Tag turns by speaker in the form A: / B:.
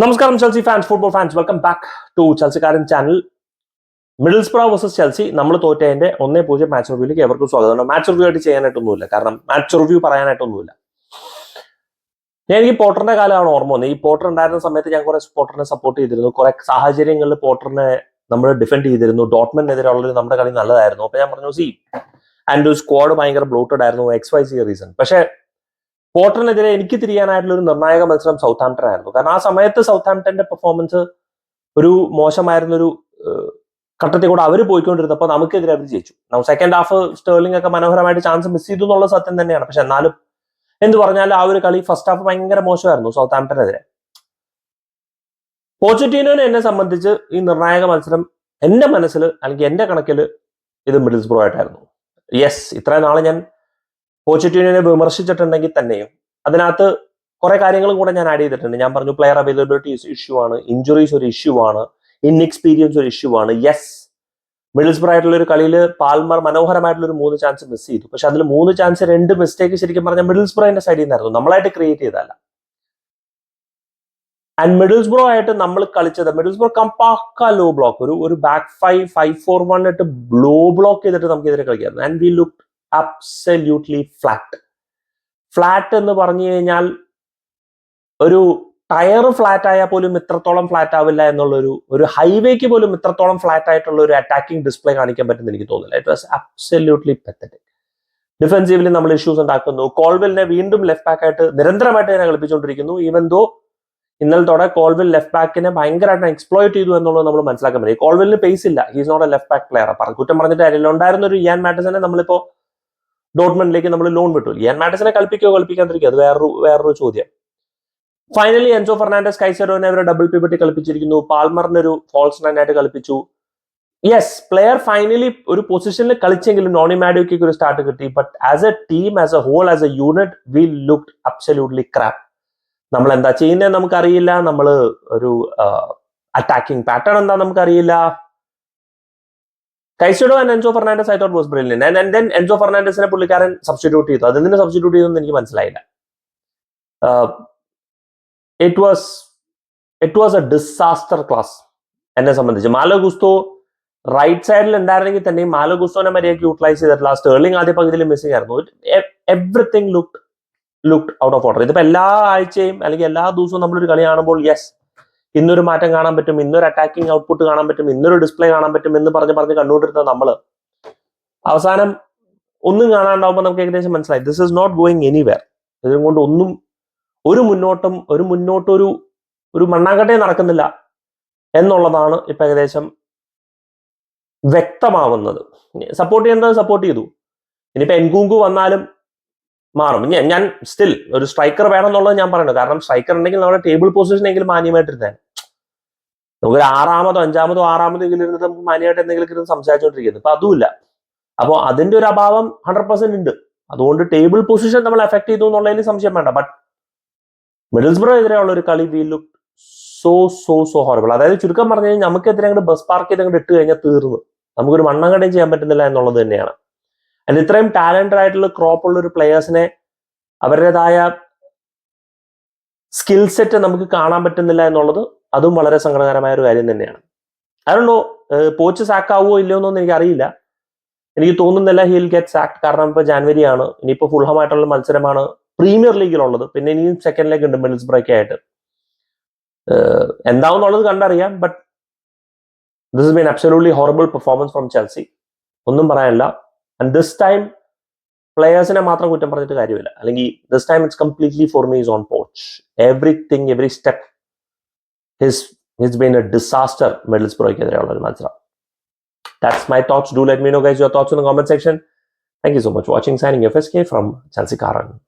A: നമസ്കാരം Chelsea fans football fans welcome back to ചെൽസിക്കാരൻ channel Middlesbrough versus Chelsea നമ്മൾ തോറ്റതിന്റെ ഒന്നേ പൂജ്യം മാച്ച് റിവ്യൂലേക്ക് എവർക്കും സ്വാഗതം. മാച്ച് റിവ്യൂ ആയിട്ട് ചെയ്യാനായിട്ടൊന്നുമില്ല. കാരണം മാച്ച് റിവ്യൂ പറയാനായിട്ടൊന്നുമില്ല. ഞാൻ എനിക്ക് പോട്ടറിന്റെ കാലമാണ് ഓർമ്മ വന്നത്. ഈ പോട്ടർ ഉണ്ടായിരുന്ന സമയത്ത് ഞാൻ കുറെ പോട്ടറിനെ സപ്പോർട്ട് ചെയ്തിരുന്നു. കുറെ സാഹചര്യങ്ങളിൽ പോട്ടറിനെ നമ്മൾ ഡിഫെൻഡ് ചെയ്തിരുന്നു. ഡോട്ട്മെന്റിനെതിരെയുള്ള നമ്മുടെ കളി നല്ലതായിരുന്നു. അപ്പൊ ഞാൻ പറഞ്ഞു സി ആൻഡ് സ്ക്വാഡ് ഭയങ്കര ബ്ലോട്ടഡ് ആയിരുന്നു. എക്സ് വൈ സി റീസൺ പക്ഷേ പോർട്ടറിനെതിരെ എനിക്ക് തിരിയാനായിട്ടുള്ള ഒരു നിർണായക മത്സരം സൗത്ത് ആംപ്ടൺ ആയിരുന്നു. കാരണം ആ സമയത്ത് സൗത്ത് ആംപ്ടന്റെ പെർഫോമൻസ് ഒരു മോശമായിരുന്ന ഒരു ഘട്ടത്തിൽ കൂടെ അവർ പോയിക്കൊണ്ടിരുന്നപ്പോൾ നമുക്കെതിരെ അവർ ജയിച്ചു. സെക്കൻഡ് ഹാഫ് സ്റ്റേർലിംഗ് ഒക്കെ മനോഹരമായിട്ട് ചാൻസ് മിസ് ചെയ്തു എന്നുള്ള സത്യം തന്നെയാണ്. പക്ഷെ എന്നാലും എന്ത് പറഞ്ഞാലും ആ ഒരു കളി ഫസ്റ്റ് ഹാഫ് ഭയങ്കര മോശമായിരുന്നു സൗത്ത് ആംപ്ടനെതിരെ പോച്ചറ്റീനോനെ എന്നെ സംബന്ധിച്ച് ഈ നിർണായക മത്സരം എന്റെ മനസ്സിൽ അല്ലെങ്കിൽ എന്റെ കണക്കിൽ ഇത് മിഡിൽസ് ബ്രോ ആയിട്ടായിരുന്നു യെസ് ഇത്രയും നാളെ ഞാൻ പോച്ചറ്റീനിനെ വിമർശിച്ചിട്ടുണ്ടെങ്കിൽ തന്നെയും അതിനകത്ത് കുറെ കാര്യങ്ങളും കൂടെ ഞാൻ ആഡ് ചെയ്തിട്ടുണ്ട്. ഞാൻ പറഞ്ഞു പ്ലെയർ അവൈലബിലിറ്റി ഇഷ്യൂ ആണ് ഇഞ്ചുറീസ് ഒരു ഇഷ്യൂ ആണ് ഇൻഎക്സ്പീരിയൻസ് ഒരു ഇഷ്യൂ ആണ്. യെസ് മിഡിൽസ്ബർ ആയിട്ടുള്ള ഒരു കളിയിൽ പാൽമർ മനോഹരമായിട്ടുള്ള ഒരു മൂന്ന് ചാൻസ് മിസ് ചെയ്തു. പക്ഷെ അതിൽ മൂന്ന് ചാൻസ് രണ്ട് മിസ്റ്റേക്ക് ശരിക്കും പറഞ്ഞാൽ മിഡിൽസ്ബ്രോയുടെ സൈഡിൽ നിന്നായിരുന്നു. നമ്മളായിട്ട് ക്രിയേറ്റ് ചെയ്തല്ല ആൻഡ് മിഡിൽസ് ബ്രോ ആയിട്ട് നമ്മൾ കളിച്ചത് മിഡിൽസ്ബ്രോ കമ്പാക്ക ലോ ബ്ലോക്ക് ഒരു ഒരു back five five four one ഇട്ട് ലോ ബ്ലോക്ക് ചെയ്തിട്ട് നമുക്കെതിരെ കളിക്കായിരുന്നു and we look absolutely flat flat എന്ന് പറഞ്ഞു കഴിഞ്ഞാൽ ഒരു ടയർ ഫ്ലാറ്റ് ആയാൽ പോലും ഇത്രത്തോളം ഫ്ലാറ്റ് ആവില്ല എന്നുള്ളൊരു ഒരു ഹൈവേക്ക് പോലും ഇത്രത്തോളം ഫ്ലാറ്റ് ആയിട്ടുള്ള ഒരു അറ്റാക്കിംഗ് ഡിസ്പ്ലേ കാണിക്കാൻ പറ്റുന്ന എനിക്ക് തോന്നുന്നില്ല. It was absolutely pathetic defensively നമ്മൾ ഇഷ്യൂസ് ഉണ്ടാക്കുന്നു. കോൾവെലിനെ വീണ്ടും ലെഫ്റ്റ് ബാക്ക് ആയിട്ട് നിരന്തരമായിട്ട് തന്നെ കളിപ്പിച്ചുകൊണ്ടിരിക്കുന്നു. ഈവൻ ദോ ഇന്നലത്തോടെ കോൾവെൽ ലെഫ്റ്റ് ബാക്കിനെ ഭയങ്കരമായിട്ട് എക്സ്പ്ലോയിറ്റ് ചെയ്തു എന്നുള്ളത് നമ്മൾ മനസ്സിലാക്കാൻ പറ്റും. കോൾവിലിന് പേസ് ഇല്ല. He's not a left back player കുറ്റം പറഞ്ഞിട്ട് കാര്യമില്ല. ഉണ്ടായിരുന്ന ഒരു ഇയാൻ മാറ്റസിനെ നമ്മളിപ്പോ ഡോട്ട്മെന്റിലേക്ക് നമ്മൾ ലോൺ വിട്ടു. ഇയാൻ മാറ്റസിനെ കളിപ്പിക്കോ കളിപ്പിക്കാതിരിക്കുക അത് വേറൊരു വേറൊരു ചോദ്യം. ഫൈനലി എൻസോ ഫെർണാണ്ടസ് കൈസെറോനെ അവരെ ഡബിൾ പിബട്ടി കളിപ്പിച്ചിരിക്കുന്നു പാൽമറിന് ഒരു ഫോൾസ് നൈൻ ആയിട്ട് കളിപ്പിച്ചു യെസ് പ്ലെയർ ഫൈനലി ഒരു പൊസിഷനിൽ കളിച്ചെങ്കിലും നോണി മാഡിയോക്ക് ഒരു സ്റ്റാർട്ട് കിട്ടി. But as a team as a whole as a unit we look absolutely crap നമ്മൾ എന്താ ചെയ്യുന്നത് നമുക്കറിയില്ല. നമ്മൾ ഒരു അറ്റാക്കിംഗ് പാറ്റേൺ എന്താ നമുക്കറിയില്ല. Caicedo and Enzo Fernandez I thought was brilliant. And then Enzo ഫെർണാണ്ടസിനെ പുള്ളിക്കാരൻ സബ്സ്റ്റിറ്റ്യൂട്ട് ചെയ്തു. അതെന്തിനെ സബ്സ്റ്റിറ്റ്യൂട്ട് ചെയ്തെന്ന് എനിക്ക് മനസ്സിലായില്ല. It was it was a disaster class എന്നെ സംബന്ധിച്ച്. മാലോ ഗുസ്തോ റൈറ്റ് സൈഡിൽ ഉണ്ടായിരുന്നെങ്കിൽ തന്നെയും മാലോ ഗുസ്തോനെ മര്യാദയ്ക്ക് യൂട്ടിലൈസ് ചെയ്തിട്ട് ലാസ്റ്റ് സ്റ്റേർലിംഗ് ആദ്യ പകുതിയിൽ മിസ്സിംഗ് ആയിരുന്നു. Everything look look out of order ഇതിപ്പോ എല്ലാ ആഴ്ചയും അല്ലെങ്കിൽ എല്ലാ ദിവസവും നമ്മളൊരു കളി കാണുമ്പോൾ യെസ് ഇന്നൊരു മാറ്റം കാണാൻ പറ്റും ഇന്നൊരു അറ്റാക്കിംഗ് ഔട്ട്പുട്ട് കാണാൻ പറ്റും ഇന്നൊരു ഡിസ്പ്ലേ കാണാൻ പറ്റും എന്ന് പറഞ്ഞ് പറഞ്ഞ് കണ്ടുകൊണ്ടിരുന്ന നമ്മൾ അവസാനം ഒന്നും കാണാണ്ടാവുമ്പോൾ നമുക്ക് ഏകദേശം മനസ്സിലായി. This is not going anywhere ഇതുകൊണ്ട് ഒന്നും ഒരു മുന്നോട്ടും ഒരു മുന്നോട്ടൊരു ഒരു മണ്ണാങ്കട്ടേ നടക്കുന്നില്ല എന്നുള്ളതാണ് ഇപ്പൊ ഏകദേശം വ്യക്തമാവുന്നത്. സപ്പോർട്ട് ചെയ്യേണ്ടത് സപ്പോർട്ട് ചെയ്തു. ഇനിയിപ്പോ എൻകുങ്കു വന്നാലും മാറും. ഞാൻ ഞാൻ സ്റ്റിൽ ഒരു സ്ട്രൈക്കർ വേണം എന്നുള്ളത് ഞാൻ പറയുന്നത് കാരണം സ്ട്രൈക്കർ ഉണ്ടെങ്കിൽ നമ്മുടെ ടേബിൾ പൊസിഷൻ എങ്കിലും മാന്യമായിട്ടിരുന്നേ നമുക്കൊരു ആറാമതോ അഞ്ചാമതോ ആറാമതോ എങ്കിലും ഇരുന്നിട്ട് നമുക്ക് മാന്യമായിട്ട് എന്തെങ്കിലും ഇരുന്ന് സംസാരിച്ചുകൊണ്ടിരിക്കുന്നത് ഇപ്പൊ അതുമില്ല. അപ്പോൾ അതിന്റെ ഒരു അഭാവം ഹൺഡ്രഡ് പെർസെന്റ് ഉണ്ട്. അതുകൊണ്ട് ടേബിൾ പൊസിഷൻ നമ്മൾ എഫക്ട് ചെയ്തു എന്നുള്ളതിൽ സംശയം വേണ്ട. ബട്ട് മിഡിൽസ്ബ്രോ എതിരെയുള്ള ഒരു കളി we look so so so horrible അതായത് ചുരുക്കം പറഞ്ഞു കഴിഞ്ഞാൽ നമുക്കെതിരെ അങ്ങോട്ട് ബസ് പാർക്ക് ചെയ്ത് അങ്ങോട്ട് ഇട്ട് കഴിഞ്ഞാൽ തീർന്നു. നമുക്കൊരു മണ്ണങ്ങടയും ചെയ്യാൻ പറ്റുന്നില്ല എന്നുള്ളത് തന്നെയാണ്. അതിന് ഇത്രയും ടാലന്റഡ് ആയിട്ടുള്ള ക്രോപ്പ് ഉള്ള ഒരു പ്ലെയേഴ്സിനെ അവരുടേതായ സ്കിൽ സെറ്റ് നമുക്ക് കാണാൻ പറ്റുന്നില്ല എന്നുള്ളത് അതും വളരെ സങ്കടകരമായ ഒരു കാര്യം തന്നെയാണ്. അതുകൊണ്ടോ പോച്ച് സാക്ക് ആവുമോ ഇല്ലയോ എന്നൊന്നും എനിക്ക് അറിയില്ല. എനിക്ക് തോന്നുന്നില്ല ഹിൽ ഗെറ്റ് സാക്ട് കാരണം ഇപ്പൊ ജാനുവരി ആണ്. ഇനിയിപ്പോ ഫുൾഹമായിട്ടുള്ള മത്സരമാണ് പ്രീമിയർ ലീഗിലുള്ളത് പിന്നെ ഇനിയും സെക്കൻഡ് ലെഗ് ഉണ്ട് മിഡിൽസ് ബ്രേക്ക് ആയിട്ട്. എന്താവുന്നുള്ളത് കണ്ടറിയാം. But this been absolutely horrible performance from Chelsea ഒന്നും പറയാനില്ല. ആൻഡ് ദിസ് ടൈം പ്ലെയേഴ്സിനെ മാത്രം കുറ്റം പറഞ്ഞിട്ട് കാര്യമില്ല അല്ലെങ്കിൽ this time it's completely for me is on Poch everything every step his his been a disaster മിഡിൽസ് ബ്രോയ്ക്കെതിരെയുള്ള ഒരു മത്സരം That's my thoughts. Do let me know, guys, your thoughts in the comment section. Thank you so much for watching. Signing FSK from Chelsea Karan.